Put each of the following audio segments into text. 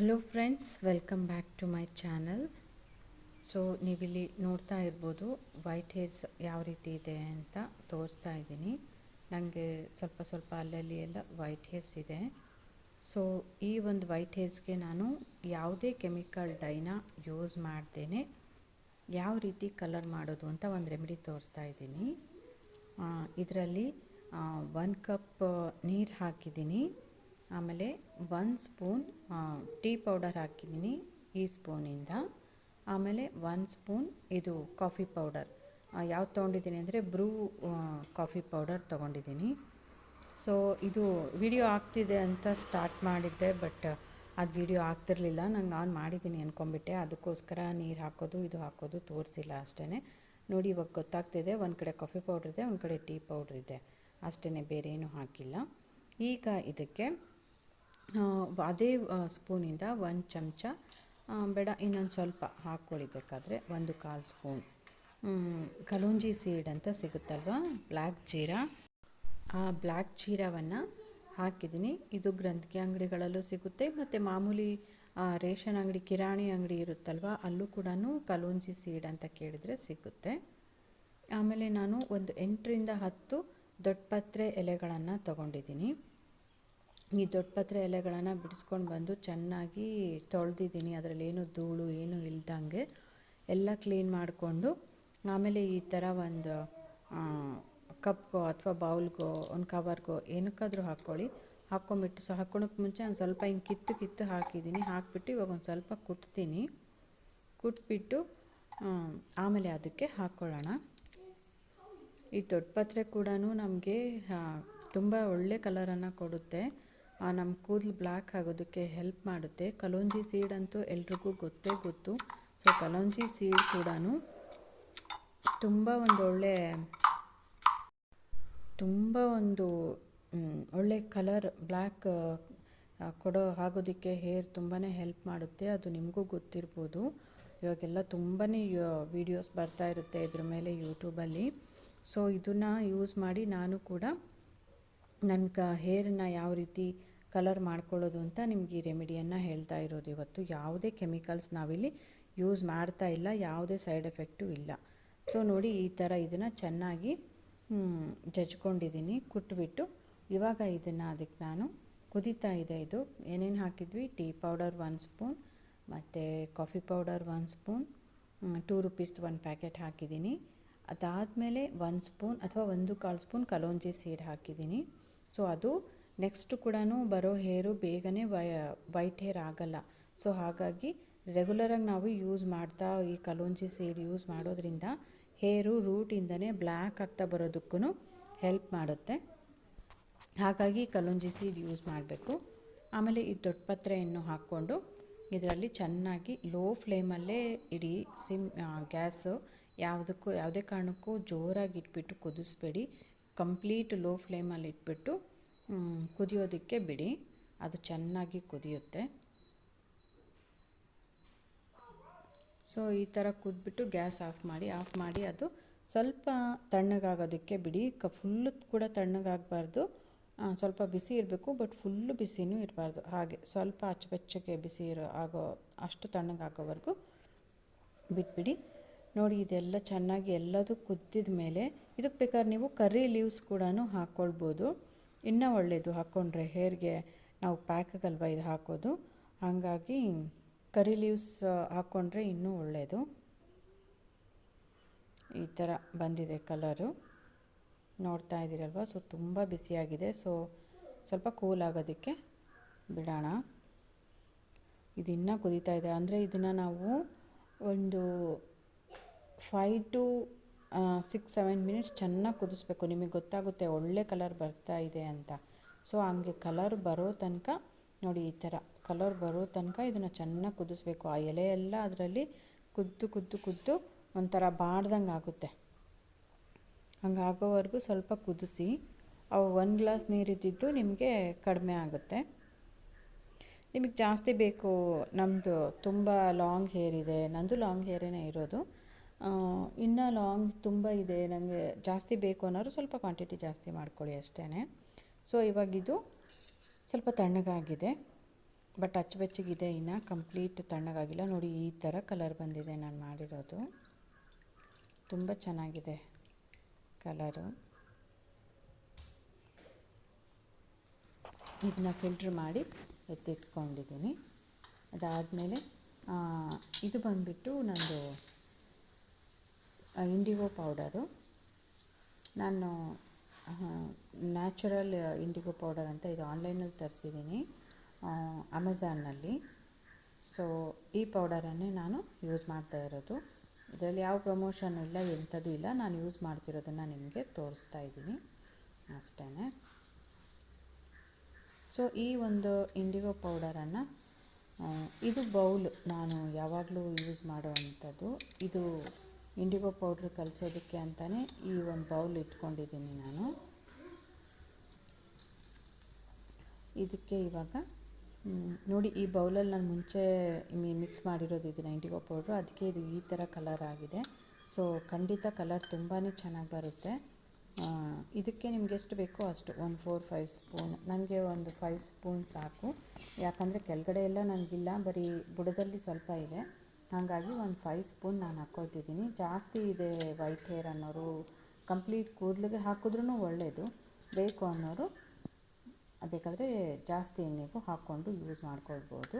Hello friends welcome back to my channel so ನೀವಿಲ್ಲಿ ನೋಡ್ತಾ ಇರ್ಬೋದು ವೈಟ್ ಹೇರ್ಸ್ ಯಾವ ರೀತಿ ಇದೆ ಅಂತ ತೋರಿಸ್ತಾ ಇದ್ದೀನಿ. ನನಗೆ ಸ್ವಲ್ಪ ಸ್ವಲ್ಪ ಅಲ್ಲಲ್ಲಿ ಎಲ್ಲ ವೈಟ್ ಹೇರ್ಸ್ ಇದೆ. ಸೊ ಈ ಒಂದು ವೈಟ್ ಹೇರ್ಸ್ಗೆ ನಾನು ಯಾವುದೇ ಕೆಮಿಕಲ್ ಡೈನ ಯೂಸ್ ಮಾಡ್ದೇನೆ, ಯಾವ ರೀತಿ ಕಲರ್ ಮಾಡೋದು ಅಂತ ಒಂದು ರೆಮಿಡಿ ತೋರಿಸ್ತಾ ಇದ್ದೀನಿ. ಇದರಲ್ಲಿ ಒನ್ ಕಪ್ ನೀರು ಹಾಕಿದ್ದೀನಿ. ಆಮೇಲೆ ಒಂದು ಸ್ಪೂನ್ ಟೀ ಪೌಡರ್ ಹಾಕಿದ್ದೀನಿ ಈ ಸ್ಪೂನಿಂದ ಆಮೇಲೆ ಒನ್ ಸ್ಪೂನ್ ಇದು ಕಾಫಿ ಪೌಡರ್ ಯಾವ್ದು ತೊಗೊಂಡಿದ್ದೀನಿ ಅಂದರೆ ಬ್ರೂ ಕಾಫಿ ಪೌಡರ್ ತೊಗೊಂಡಿದ್ದೀನಿ. ಸೊ ಇದು ವಿಡಿಯೋ ಆಗ್ತಿದೆ ಅಂತ ಸ್ಟಾರ್ಟ್ ಮಾಡಿದ್ದೆ ಬಟ್ ಅದು ವಿಡಿಯೋ ಆಗ್ತಿರಲಿಲ್ಲ. ನಾನು ಆನ್ ಮಾಡಿದ್ದೀನಿ ಅಂದ್ಕೊಂಬಿಟ್ಟೆ ಅದಕ್ಕೋಸ್ಕರ ನೀರು ಹಾಕೋದು, ಇದು ಹಾಕೋದು ತೋರಿಸಿಲ್ಲ ಅಷ್ಟೇ ನೋಡಿ, ಇವಾಗ ಗೊತ್ತಾಗ್ತಿದೆ. ಒಂದು ಕಡೆ ಕಾಫಿ ಪೌಡ್ರ್ ಇದೆ, ಒಂದು ಕಡೆ ಟೀ ಪೌಡ್ರ್ ಇದೆ. ಅಷ್ಟೇ ಬೇರೆ ಏನೂ ಹಾಕಿಲ್ಲ. ಈಗ ಇದಕ್ಕೆ ಅದೇ ಸ್ಪೂನಿಂದ ಒಂದು ಚಮಚ ಬೇಡ, ಇನ್ನೊಂದು ಸ್ವಲ್ಪ ಹಾಕ್ಕೊಳ್ಳಿ ಬೇಕಾದರೆ, ಒಂದು ಕಾಲು ಸ್ಪೂನ್. ಕಲೂಂಜಿ ಸೀಡ್ ಅಂತ ಸಿಗುತ್ತಲ್ವ? ಬ್ಲ್ಯಾಕ್ ಜೀರಾ. ಆ ಬ್ಲ್ಯಾಕ್ ಜೀರಾವನ್ನು ಹಾಕಿದ್ದೀನಿ. ಇದು ಗ್ರಂಥಿಗೆ ಅಂಗಡಿಗಳಲ್ಲೂ ಸಿಗುತ್ತೆ. ಮತ್ತು ಮಾಮೂಲಿ ರೇಷನ್ ಅಂಗಡಿ, ಕಿರಾಣಿ ಅಂಗಡಿ ಇರುತ್ತಲ್ವ? ಅಲ್ಲೂ ಕೂಡ ಕಲೋಂಜಿ ಸೀಡ್ ಅಂತ ಕೇಳಿದರೆ ಸಿಗುತ್ತೆ. ಆಮೇಲೆ ನಾನು ಒಂದು ಎಂಟರಿಂದ ಹತ್ತು ದೊಡ್ಡಪತ್ರೆ ಎಲೆಗಳನ್ನು ತಗೊಂಡಿದ್ದೀನಿ. ಈ ದೊಡ್ಡಪತ್ರೆ ಎಲೆಗಳನ್ನು ಬಿಡಿಸ್ಕೊಂಡು ಬಂದು ಚೆನ್ನಾಗಿ ತೊಳೆದಿದ್ದೀನಿ. ಅದರಲ್ಲಿ ಏನು ಧೂಳು, ಏನು ಇಲ್ದಂಗೆ ಎಲ್ಲ ಕ್ಲೀನ್ ಮಾಡಿಕೊಂಡು, ಆಮೇಲೆ ಈ ಥರ ಒಂದು ಕಪ್ಗೋ ಅಥವಾ ಬೌಲ್ಗೋ, ಒಂದು ಕವರ್ಗೋ ಏನಕ್ಕಾದರೂ ಹಾಕ್ಕೊಳ್ಳಿ. ಹಾಕ್ಕೊಂಬಿಟ್ಟು ಸೊ ಹಾಕ್ಕೊಳಕ್ಕೆ ಮುಂಚೆ ಒಂದು ಸ್ವಲ್ಪ ಹಿಂಗೆ ಕಿತ್ತು ಕಿತ್ತು ಹಾಕಿದ್ದೀನಿ. ಹಾಕಿಬಿಟ್ಟು ಇವಾಗ ಒಂದು ಸ್ವಲ್ಪ ಕುಟ್ತೀನಿ. ಕುಟ್ಬಿಟ್ಟು ಆಮೇಲೆ ಅದಕ್ಕೆ ಹಾಕ್ಕೊಳ್ಳೋಣ. ಈ ದೊಡ್ಡಪತ್ರೆ ಕೂಡ ನಮಗೆ ತುಂಬ ಒಳ್ಳೆ ಕಲರನ್ನು ಕೊಡುತ್ತೆ. ನಮ್ಮ ಕೂದಲು ಬ್ಲ್ಯಾಕ್ ಆಗೋದಕ್ಕೆ ಹೆಲ್ಪ್ ಮಾಡುತ್ತೆ. ಕಲೋಂಜಿ ಸೀಡ್ ಅಂತೂ ಎಲ್ರಿಗೂ ಗೊತ್ತೇ ಗೊತ್ತು. ಸೊ ಕಲೋಂಜಿ ಸೀಡ್ ಕೂಡ ತುಂಬ ಒಂದು ಒಳ್ಳೆ, ತುಂಬ ಒಂದು ಒಳ್ಳೆ ಕಲರ್ ಬ್ಲ್ಯಾಕ್ ಕೊಡೋ ಆಗೋದಕ್ಕೆ ಹೇರ್ ತುಂಬಾ ಹೆಲ್ಪ್ ಮಾಡುತ್ತೆ. ಅದು ನಿಮಗೂ ಗೊತ್ತಿರ್ಬೋದು. ಇವಾಗೆಲ್ಲ ತುಂಬಾ ವೀಡಿಯೋಸ್ ಬರ್ತಾ ಇರುತ್ತೆ ಇದ್ರ ಮೇಲೆ ಯೂಟ್ಯೂಬಲ್ಲಿ ಸೊ ಇದನ್ನು ಯೂಸ್ ಮಾಡಿ ನಾನು ಕೂಡ ನನ್ನ ಕ ಹೇರನ್ನ ಯಾವ ರೀತಿ ಕಲರ್ ಮಾಡ್ಕೊಳ್ಳೋದು ಅಂತ ನಿಮ್ಗೆ ಈ ರೆಮಿಡಿಯನ್ನು ಹೇಳ್ತಾ ಇರೋದು. ಇವತ್ತು ಯಾವುದೇ ಕೆಮಿಕಲ್ಸ್ ನಾವಿಲ್ಲಿ ಯೂಸ್ ಮಾಡ್ತಾ ಇಲ್ಲ, ಯಾವುದೇ ಸೈಡ್ ಎಫೆಕ್ಟು ಇಲ್ಲ. ಸೊ ನೋಡಿ ಈ ಥರ ಇದನ್ನು ಚೆನ್ನಾಗಿ ಜಜ್ಕೊಂಡಿದ್ದೀನಿ, ಕುಟ್ಬಿಟ್ಟು. ಇವಾಗ ಇದನ್ನು ಅದಕ್ಕೆ ನಾನು ಕುದೀತಾ ಇದೆ ಇದು. ಏನೇನು ಹಾಕಿದ್ವಿ? ಟೀ ಪೌಡರ್ ಒನ್ ಸ್ಪೂನ್, ಮತ್ತು coffee powder one spoon two ರುಪೀಸ್ದು ಒಂದು ಪ್ಯಾಕೆಟ್ ಹಾಕಿದ್ದೀನಿ. ಅದಾದಮೇಲೆ ಒಂದು ಸ್ಪೂನ್ ಅಥವಾ ಒಂದು ಕಾಲು ಸ್ಪೂನ್ ಕಲೋಂಜಿ ಸೀಡ್ ಹಾಕಿದ್ದೀನಿ. ಸೊ ಅದು ನೆಕ್ಸ್ಟ್ ಕೂಡ ಬರೋ ಹೇರು ಬೇಗನೆ ವೈಟ್ ಹೇರ್ ಆಗಲ್ಲ. ಸೊ ಹಾಗಾಗಿ ರೆಗ್ಯುಲರಾಗಿ ನಾವು ಯೂಸ್ ಮಾಡ್ತಾ ಈ ಕಲೋಂಜಿ ಸೀಡ್ ಯೂಸ್ ಮಾಡೋದ್ರಿಂದ ಹೇರು ರೂಟಿಂದನೇ ಬ್ಲ್ಯಾಕ್ ಆಗ್ತಾ ಬರೋದಕ್ಕೂ ಹೆಲ್ಪ್ ಮಾಡುತ್ತೆ. ಹಾಗಾಗಿ ಕಲೋಂಜಿ ಸೀಡ್ ಯೂಸ್ ಮಾಡಬೇಕು. ಆಮೇಲೆ ಈ ದೊಡ್ಡಪತ್ರೆಯನ್ನು ಹಾಕ್ಕೊಂಡು ಇದರಲ್ಲಿ ಚೆನ್ನಾಗಿ ಲೋ ಫ್ಲೇಮಲ್ಲೇ ಇಡೀ, ಸಿಮ್ ಗ್ಯಾಸು ಯಾವುದಕ್ಕೂ, ಯಾವುದೇ ಕಾರಣಕ್ಕೂ ಜೋರಾಗಿ ಇಟ್ಬಿಟ್ಟು ಕುದಿಸ್ಬೇಡಿ. ಕಂಪ್ಲೀಟ್ ಲೋ ಫ್ಲೇಮಲ್ಲಿ ಇಟ್ಬಿಟ್ಟು ಕುದಿಯೋದಕ್ಕೆ ಬಿಡಿ. ಅದು ಚೆನ್ನಾಗಿ ಕುದಿಯುತ್ತೆ. ಸೊ ಈ ಥರ ಕುದ್ಬಿಟ್ಟು ಗ್ಯಾಸ್ ಆಫ್ ಮಾಡಿ ಆಫ್ ಮಾಡಿ ಅದು ಸ್ವಲ್ಪ ತಣ್ಣಗಾಗೋದಕ್ಕೆ ಬಿಡಿ. ಕ ಫುಲ್ಲು ಕೂಡ ತಣ್ಣಗಾಗಬಾರ್ದು. ಸ್ವಲ್ಪ ಬಿಸಿ ಇರಬೇಕು ಬಟ್ ಫುಲ್ಲು ಬಿಸಿನೂ ಇರಬಾರ್ದು. ಹಾಗೆ ಸ್ವಲ್ಪ ಅಚ್ಚಬೆಚ್ಚಗೆ ಬಿಸಿ ಇರೋ, ಆಗೋ ಅಷ್ಟು ತಣ್ಣಗಾಗೋವರೆಗೂ ಬಿಟ್ಬಿಡಿ. ನೋಡಿ, ಇದೆಲ್ಲ ಚೆನ್ನಾಗಿ ಎಲ್ಲದೂ ಕುದ್ದಿದ ಮೇಲೆ ಇದಕ್ಕೆ ಬೇಕಾದ್ರೆ ನೀವು ಕರಿ ಲೀವ್ಸ್ ಕೂಡ ಹಾಕ್ಕೊಳ್ಬೋದು ಇನ್ನೂ ಒಳ್ಳೆಯದು ಹಾಕ್ಕೊಂಡ್ರೆ ಹೇರ್ಗೆ ನಾವು ಪ್ಯಾಕಗಲ್ವ ಇದು ಹಾಕೋದು? ಹಾಗಾಗಿ ಕರಿ ಲೀವ್ಸ್ ಹಾಕ್ಕೊಂಡ್ರೆ ಇನ್ನೂ ಒಳ್ಳೆಯದು ಈ ಥರ ಬಂದಿದೆ ಕಲರು. ನೋಡ್ತಾ ಇದ್ದೀರಲ್ವ? ಸೊ, ತುಂಬ ಬಿಸಿಯಾಗಿದೆ ಸೊ, ಸ್ವಲ್ಪ ಕೂಲ್ ಆಗೋದಕ್ಕೆ ಬಿಡೋಣ. ಇದು ಇನ್ನೂ ಕುದೀತಾ ಇದೆ. ಅಂದರೆ ಇದನ್ನು ನಾವು ಒಂದು five to six seven minutes ಚೆನ್ನಾಗಿ ಕುದಿಸ್ಬೇಕು. ನಿಮಗೆ ಗೊತ್ತಾಗುತ್ತೆ ಒಳ್ಳೆ ಕಲರ್ ಬರ್ತಾ ಇದೆ ಅಂತ. ಸೊ ಹಂಗೆ ಕಲರ್ ಬರೋ ತನಕ ನೋಡಿ ಈ ಥರ. ಕಲರ್ ಬರೋ ತನಕ ಇದನ್ನು ಚೆನ್ನಾಗಿ ಕುದಿಸ್ಬೇಕು. ಆ ಎಲೆ ಎಲ್ಲ ಅದರಲ್ಲಿ ಕುದ್ದು ಕುದ್ದು ಕುದ್ದು ಒಂಥರ ಬಾಡ್ದಂಗೆ ಆಗುತ್ತೆ. ಹಂಗಾಗೋವರೆಗೂ ಸ್ವಲ್ಪ ಕುದಿಸಿ, ಅವು ಒಂದು ಗ್ಲಾಸ್ ನೀರಿದ್ದಿದ್ದು ನಿಮಗೆ ಕಡಿಮೆ ಆಗುತ್ತೆ. ನಿಮಗೆ ಜಾಸ್ತಿ ಬೇಕು ನಮ್ಮದು ತುಂಬ ಲಾಂಗ್ ಹೇರ್ ಇದೆ. ನಂದು ಲಾಂಗ್ ಹೇರೇನೇ ಇರೋದು. ಇನ್ನು ಲಾಂಗ್ ತುಂಬ ಇದೆ ನನಗೆ ಜಾಸ್ತಿ ಬೇಕು ಅನ್ನೋರು ಸ್ವಲ್ಪ ಕ್ವಾಂಟಿಟಿ ಜಾಸ್ತಿ ಮಾಡ್ಕೊಳ್ಳಿ ಅಷ್ಟೇ ಸೊ ಇವಾಗಿದು ಸ್ವಲ್ಪ ತಣ್ಣಗಾಗಿದೆ. ಬಟ್ ಅಚ್ಚುಬೆಚ್ಚಗಿದೆ ಇನ್ನು ಕಂಪ್ಲೀಟ್ ತಣ್ಣಗಾಗಿಲ್ಲ. ನೋಡಿ, ಈ ಥರ ಕಲರ್ ಬಂದಿದೆ ನಾನು ಮಾಡಿರೋದು. ತುಂಬ ಚೆನ್ನಾಗಿದೆ ಕಲರು ಇದನ್ನ ಫಿಲ್ಟ್ರ್ ಮಾಡಿ ಎತ್ತಿಟ್ಕೊಂಡಿದ್ದೀನಿ ಅದಾದಮೇಲೆ ಇದು ಬಂದುಬಿಟ್ಟು ನಂದು ಇಂಡಿಗೋ ಪೌಡರು ನಾನು ನ್ಯಾಚುರಲ್ ಇಂಡಿಗೋ ಪೌಡರ್ ಅಂತ ಇದು ಆನ್ಲೈನಲ್ಲಿ ತರಿಸಿದ್ದೀನಿ ಅಮೆಝಾನ್ನಲ್ಲಿ ಸೊ ಈ ಪೌಡರನ್ನೇ ನಾನು ಯೂಸ್ ಮಾಡ್ತಾ ಇರೋದು. ಇದರಲ್ಲಿ ಯಾವ ಪ್ರಮೋಷನ್ ಇಲ್ಲ, ಎಂಥದ್ದು ಇಲ್ಲ, ನಾನು ಯೂಸ್ ಮಾಡ್ತಿರೋದನ್ನು ನಿಮಗೆ ತೋರಿಸ್ತಾ ಇದ್ದೀನಿ. ಅಷ್ಟೇ ಸೊ ಈ ಒಂದು ಇಂಡಿಗೋ ಪೌಡರನ್ನು ಇದು ಬೌಲ್ ನಾನು ಯಾವಾಗಲೂ ಯೂಸ್ ಮಾಡುವಂಥದ್ದು. ಇದು ಇಂಡಿಗೋ ಪೌಡ್ರ್ ಕಲಿಸೋದಕ್ಕೆ ಅಂತಲೇ ಈ ಒಂದು ಬೌಲ್ ಇಟ್ಕೊಂಡಿದ್ದೀನಿ ನಾನು. ಇದಕ್ಕೆ ಇವಾಗ ನೋಡಿ ಈ ಬೌಲಲ್ಲಿ ನಾನು ಮುಂಚೆ ಮಿಕ್ಸ್ ಮಾಡಿರೋದು ಇದನ್ನು ಇಂಡಿಗೋ ಪೌಡ್ರು ಅದಕ್ಕೆ ಇದು ಈ ಥರ ಕಲರ್ ಆಗಿದೆ. ಸೊ ಖಂಡಿತ ಕಲರ್ ತುಂಬಾ ಚೆನ್ನಾಗಿ ಬರುತ್ತೆ. ಇದಕ್ಕೆ ನಿಮ್ಗೆ ಎಷ್ಟು ಬೇಕೋ ಅಷ್ಟು, ಒಂದು ಫೋರ್ ಫೈವ್ ಸ್ಪೂನ್ ನನಗೆ ಒಂದು ಫೈವ್ ಸ್ಪೂನ್ ಸಾಕು. ಯಾಕಂದರೆ ಕೆಳಗಡೆ ಎಲ್ಲ ನನಗಿಲ್ಲ ಬರೀ ಬುಡದಲ್ಲಿ ಸ್ವಲ್ಪ ಇದೆ. ಹಾಗಾಗಿ ಒಂದು ಫೈವ್ ಸ್ಪೂನ್ ನಾನು ಹಾಕ್ಕೊಳ್ತಿದ್ದೀನಿ ಜಾಸ್ತಿ ಇದೆ ವೈಟ್ ಹೇರ್ ಅನ್ನೋರು ಕಂಪ್ಲೀಟ್ ಕೂದಲಿಗೆ ಹಾಕಿದ್ರೂ ಒಳ್ಳೆಯದು ಬೇಕು ಅನ್ನೋರು ಬೇಕಾದರೆ ಜಾಸ್ತಿ ನೀವು ಹಾಕ್ಕೊಂಡು ಯೂಸ್ ಮಾಡ್ಕೊಳ್ಬೋದು.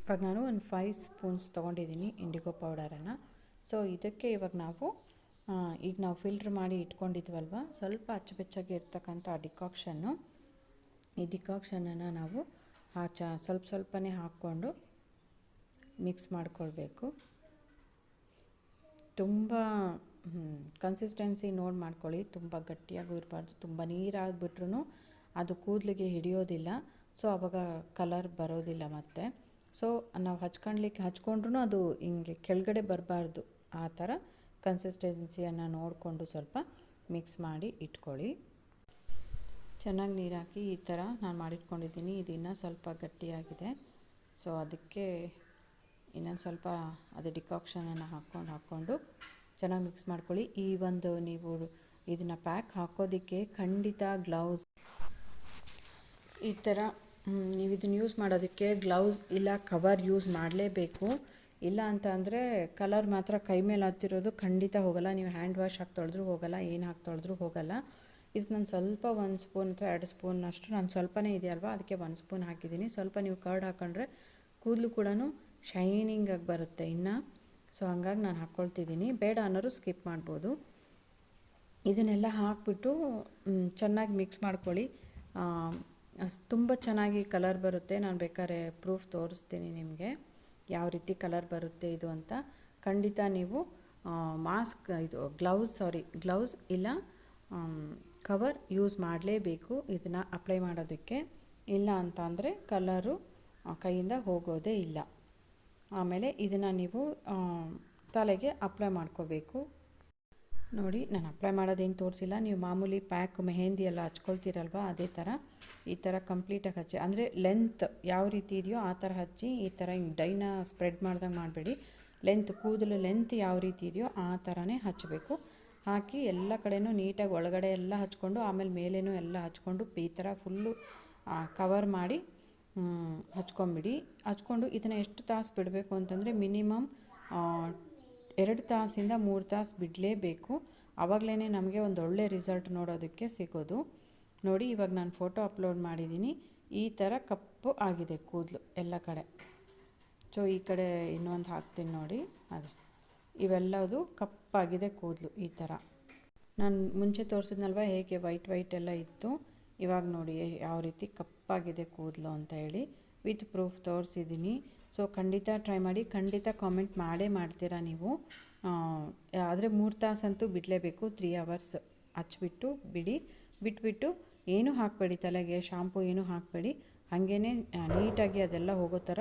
ಇವಾಗ ನಾನು ಒಂದು ಫೈವ್ ಸ್ಪೂನ್ಸ್ ತೊಗೊಂಡಿದ್ದೀನಿ ಇಂಡಿಗೋ ಪೌಡರನ್ನು ಸೊ ಇದಕ್ಕೆ ಇವಾಗ ನಾವು ಈಗ ನಾವು ಫಿಲ್ಟ್ರ್ ಮಾಡಿ ಇಟ್ಕೊಂಡಿದ್ವಲ್ವ? ಸ್ವಲ್ಪ ಅಚ್ಚುಬೆಚ್ಚಾಗಿ ಇರ್ತಕ್ಕಂಥ ಡಿಕಾಕ್ಷನ್ನು ಈ ಡಿಕಾಕ್ಷನನ್ನು ನಾವು ಚ ಸ್ವಲ್ಪ ಸ್ವಲ್ಪನೇ ಹಾಕ್ಕೊಂಡು ಮಿಕ್ಸ್ ಮಾಡಿಕೊಳ್ಬೇಕು. ತುಂಬ ಕನ್ಸಿಸ್ಟೆನ್ಸಿ ನೋಡಿ ಮಾಡ್ಕೊಳ್ಳಿ. ತುಂಬ ಗಟ್ಟಿಯಾಗೂ ಇರಬಾರ್ದು. ತುಂಬ ನೀರಾಗ್ಬಿಟ್ರೂ ಅದು ಕೂದಲಿಗೆ ಹಿಡಿಯೋದಿಲ್ಲ. ಸೊ ಆವಾಗ ಕಲರ್ ಬರೋದಿಲ್ಲ ಮತ್ತೆ. ಸೊ ನಾವು ಹಚ್ಕೊಳ್ಲಿಕ್ಕೆ ಹಚ್ಕೊಂಡ್ರೂ ಅದು ಹಿಂಗೆ ಕೆಳಗಡೆ ಬರಬಾರ್ದು. ಆ ಥರ ಕನ್ಸಿಸ್ಟೆನ್ಸಿಯನ್ನು ನೋಡಿಕೊಂಡು ಸ್ವಲ್ಪ ಮಿಕ್ಸ್ ಮಾಡಿ ಇಟ್ಕೊಳ್ಳಿ. ಚೆನ್ನಾಗಿ ನೀರಾಕಿ ಈ ಥರ ನಾನು ಮಾಡಿಟ್ಕೊಂಡಿದ್ದೀನಿ. ಇದು ಇನ್ನೂ ಸ್ವಲ್ಪ ಗಟ್ಟಿಯಾಗಿದೆ. ಸೊ, ಅದಕ್ಕೆ ಇನ್ನೊಂದು ಸ್ವಲ್ಪ ಅದು ಡಿಕಾಕ್ಷನನ್ನು ಹಾಕ್ಕೊಂಡು ಹಾಕ್ಕೊಂಡು ಚೆನ್ನಾಗಿ ಮಿಕ್ಸ್ ಮಾಡ್ಕೊಳ್ಳಿ. ಈ ಒಂದು ನೀವು ಇದನ್ನು ಪ್ಯಾಕ್ ಹಾಕೋದಕ್ಕೆ ಖಂಡಿತ ಗ್ಲೌಸ್ ಈ ಥರ ನೀವು ಇದನ್ನು ಯೂಸ್ ಮಾಡೋದಕ್ಕೆ ಗ್ಲೌಸ್ ಇಲ್ಲ ಕವರ್ ಯೂಸ್ ಮಾಡಲೇಬೇಕು. ಇಲ್ಲ ಅಂತ ಅಂದರೆ ಕಲರ್ ಮಾತ್ರ ಕೈ ಮೇಲೆ ಹತ್ತಿರೋದು ಖಂಡಿತ ಹೋಗಲ್ಲ. ನೀವು ಹ್ಯಾಂಡ್ ವಾಶ್ ಹಾಕಿ ತೊಳೆದ್ರೂ ಹೋಗಲ್ಲ, ಏನು ಹಾಕಿ ತೊಳೆದ್ರೂ ಹೋಗಲ್ಲ. ಇದಕ್ಕೆ ನಾನು ಸ್ವಲ್ಪ ಒಂದು ಸ್ಪೂನ್ ಅಥವಾ ಎರಡು ಸ್ಪೂನ್ ಅಷ್ಟು, ನಾನು ಸ್ವಲ್ಪನೇ ಇದೆಯಲ್ವಾ ಅದಕ್ಕೆ ಒಂದು ಸ್ಪೂನ್ ಹಾಕಿದ್ದೀನಿ. ಸ್ವಲ್ಪ ನೀವು ಕರ್ಡ್ ಹಾಕೊಂಡ್ರೆ ಕೂದಲು ಕೂಡ ಶೈನಿಂಗಾಗಿ ಬರುತ್ತೆ ಇನ್ನು. ಸೊ ಹಂಗಾಗಿ ನಾನು ಹಾಕ್ಕೊಳ್ತಿದ್ದೀನಿ ಬೇಡ ಅನ್ನೋರು ಸ್ಕಿಪ್ ಮಾಡ್ಬೋದು. ಇದನ್ನೆಲ್ಲ ಹಾಕ್ಬಿಟ್ಟು ಚೆನ್ನಾಗಿ ಮಿಕ್ಸ್ ಮಾಡ್ಕೊಳ್ಳಿ. ತುಂಬ ಚೆನ್ನಾಗಿ ಕಲರ್ ಬರುತ್ತೆ. ನಾನು ಬೇಕಾದ್ರೆ ಪ್ರೂಫ್ ತೋರಿಸ್ತೀನಿ ನಿಮಗೆ. ಯಾವ ರೀತಿ ಕಲರ್ ಬರುತ್ತೆ ಇದು ಅಂತ ಖಂಡಿತ ನೀವು ಮಾಸ್ಕ್ ಇದು ಗ್ಲೌಸ್, ಸಾರಿ, ಗ್ಲೌಸ್ ಇಲ್ಲ ಕವರ್ ಯೂಸ್ ಮಾಡಲೇಬೇಕು ಇದನ್ನು ಅಪ್ಲೈ ಮಾಡೋದಕ್ಕೆ. ಇಲ್ಲ ಅಂತ ಅಂದರೆ ಕಲರು ಕೈಯಿಂದ ಹೋಗೋದೇ ಇಲ್ಲ. ಆಮೇಲೆ ಇದನ್ನು ನೀವು ತಲೆಗೆ ಅಪ್ಲೈ ಮಾಡ್ಕೋಬೇಕು. ನೋಡಿ, ನಾನು ಅಪ್ಲೈ ಮಾಡೋದೇನು ತೋರಿಸಿಲ್ಲ. ನೀವು ಮಾಮೂಲಿ ಪ್ಯಾಕ್ ಮೆಹೆಂದಿ ಎಲ್ಲ ಹಚ್ಕೊಳ್ತೀರಲ್ವ? ಅದೇ ಥರ ಈ ಥರ ಕಂಪ್ಲೀಟಾಗಿ ಹಚ್ಚಿ, ಅಂದರೆ ಲೆಂತ್ ಯಾವ ರೀತಿ ಇದೆಯೋ ಆ ಥರ ಹಚ್ಚಿ, ಈ ಥರ ಹಿಂಗೆ ಡೈನ ಸ್ಪ್ರೆಡ್ ಮಾಡ್ದಂಗೆ ಮಾಡಬೇಡಿ. ಲೆಂತ್ ಕೂದಲು ಲೆಂತ್ ಯಾವ ರೀತಿ ಇದೆಯೋ ಆ ಥರನೇ ಹಚ್ಚಬೇಕು. ಹಾಕಿ ಎಲ್ಲ ಕಡೆಯೂ ನೀಟಾಗಿ ಒಳಗಡೆ ಎಲ್ಲ ಹಚ್ಕೊಂಡು, ಆಮೇಲೆ ಮೇಲೇನೂ ಎಲ್ಲ ಹಚ್ಕೊಂಡು, ಈ ಥರ ಫುಲ್ಲು ಕವರ್ ಮಾಡಿ ಹಚ್ಕೊಂಬಿಡಿ. ಹಚ್ಕೊಂಡು ಇದನ್ನು ಎಷ್ಟು ತಾಸು ಬಿಡಬೇಕು ಅಂತಂದರೆ, ಮಿನಿಮಮ್ ಎರಡು ತಾಸಿಂದ ಮೂರು ತಾಸು ಬಿಡಲೇಬೇಕು. ಆವಾಗಲೇ ನಮಗೆ ಒಂದು ಒಳ್ಳೆ ರಿಸಲ್ಟ್ ನೋಡೋದಕ್ಕೆ ಸಿಗೋದು. ನೋಡಿ, ಇವಾಗ ನಾನು ಫೋಟೋ ಅಪ್ಲೋಡ್ ಮಾಡಿದ್ದೀನಿ ಈ ಥರ ಕಪ್ಪು ಆಗಿದೆ ಕೂದಲು ಎಲ್ಲ ಕಡೆ. ಸೊ ಈ ಕಡೆ ಇನ್ನೊಂದು ಹಾಕ್ತೀನಿ ನೋಡಿ. ಅದೇ. ಇವೆಲ್ಲದು ಕಪ್ಪಾಗಿದೆ ಕೂದಲು ಈ ಥರ ನಾನು ಮುಂಚೆ ತೋರಿಸಿದ್ನಲ್ವ, ಹೇಗೆ ವೈಟ್ ವೈಟ್ ಎಲ್ಲ ಇತ್ತು. ಇವಾಗ ನೋಡಿ, ಯಾವ ರೀತಿ ಕಪ್ಪಾಗಿದೆ ಕೂದಲು ಅಂತ ಹೇಳಿ. ವಿತ್ ಪ್ರೂಫ್ ತೋರಿಸಿದ್ದೀನಿ ಸೊ ಖಂಡಿತ ಟ್ರೈ ಮಾಡಿ, ಖಂಡಿತ ಕಾಮೆಂಟ್ ಮಾಡೇ ಮಾಡ್ತೀರಾ ನೀವು. ಆದರೆ ಮೂರು ತಾಸಂತೂ ಬಿಡಲೇಬೇಕು. ತ್ರೀ ಅವರ್ಸ್ ಹಚ್ಬಿಟ್ಟು ಬಿಡಿ. ಬಿಟ್ಬಿಟ್ಟು ಏನೂ ಹಾಕಬೇಡಿ ತಲೆಗೆ ಶಾಂಪು ಏನೂ ಹಾಕಬೇಡಿ. ಹಾಗೇ ನೀಟಾಗಿ ಅದೆಲ್ಲ ಹೋಗೋ ಥರ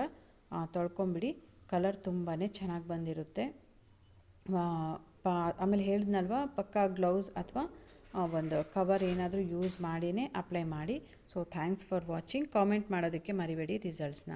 ತೊಳ್ಕೊಂಬಿಡಿ. ಕಲರ್ ತುಂಬಾ ಚೆನ್ನಾಗಿ ಬಂದಿರುತ್ತೆ. ಆಮೇಲೆ ಹೇಳಿದ್ನಲ್ವ, ಪಕ್ಕಾ ಗ್ಲೌಸ್ ಅಥವಾ ಒಂದು ಕವರ್ ಏನಾದರೂ ಯೂಸ್ ಮಾಡಿಯೇ ಅಪ್ಲೈ ಮಾಡಿ. So thanks for watching comment ಮಾಡೋದಕ್ಕೆ ಮರಿಬೇಡಿ ರಿಸಲ್ಟ್ಸ್ನ